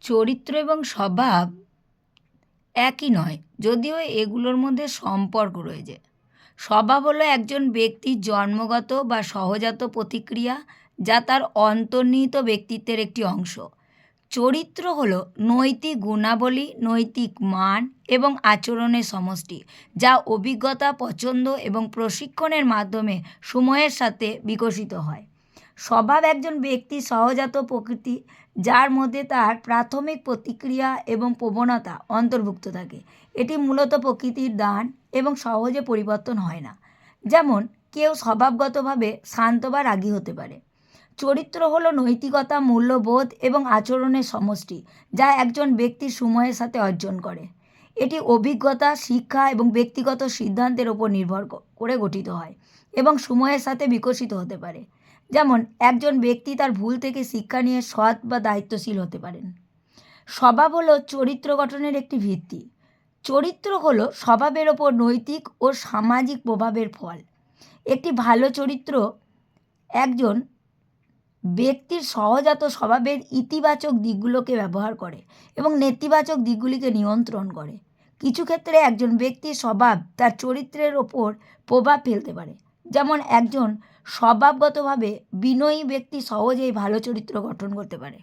চরিত্র এবং স্বভাব একই নয়, যদিও এগুলোর মধ্যে সম্পর্ক রয়েছে। স্বভাব হলো একজন ব্যক্তির জন্মগত বা সহজাত প্রতিক্রিয়া যা তার অন্তর্নিহিত ব্যক্তিত্বের একটি অংশ। চরিত্র হলো নৈতিক গুণাবলী, নৈতিক মান এবং আচরণের সমষ্টি, যা অভিজ্ঞতা, পছন্দ এবং প্রশিক্ষণের মাধ্যমে সময়ের সাথে বিকশিত হয়। স্বভাব একজন ব্যক্তির সহজাত প্রকৃতি, যার মধ্যে তার প্রাথমিক প্রতিক্রিয়া এবং প্রবণতা অন্তর্ভুক্ত থাকে। এটি মূলত প্রকৃতির দান এবং সহজে পরিবর্তন হয় না। যেমন, কেউ স্বভাবগতভাবে শান্ত বা রাগী হতে পারে। চরিত্র হলো নৈতিকতা, মূল্যবোধ এবং আচরণের সমষ্টি, যা একজন ব্যক্তি সময়ের সাথে অর্জন করে। এটি অভিজ্ঞতা, শিক্ষা এবং ব্যক্তিগত সিদ্ধান্তের ওপর নির্ভর করে গঠিত হয় এবং সময়ের সাথে বিকশিত হতে পারে। যেমন, একজন ব্যক্তি তার ভুল থেকে শিক্ষা নিয়ে সৎ বা দায়িত্বশীল হতে পারেন। স্বভাব হলো চরিত্র গঠনের একটি ভিত্তি। চরিত্র হলো স্বভাবের ওপর নৈতিক ও সামাজিক প্রভাবের ফল। একটি ভালো চরিত্র একজন ব্যক্তির সহজাত স্বভাবের ইতিবাচক দিকগুলোকে ব্যবহার করে এবং নেতিবাচক দিকগুলিকে নিয়ন্ত্রণ করে। কিছু ক্ষেত্রে একজন ব্যক্তির স্বভাব তার চরিত্রের ওপর প্রভাব ফেলতে পারে। যেমন একজন স্বভাবগতভাবে বিনয়ী ব্যক্তি সহজেই ভালো চরিত্র গঠন করতে পারে।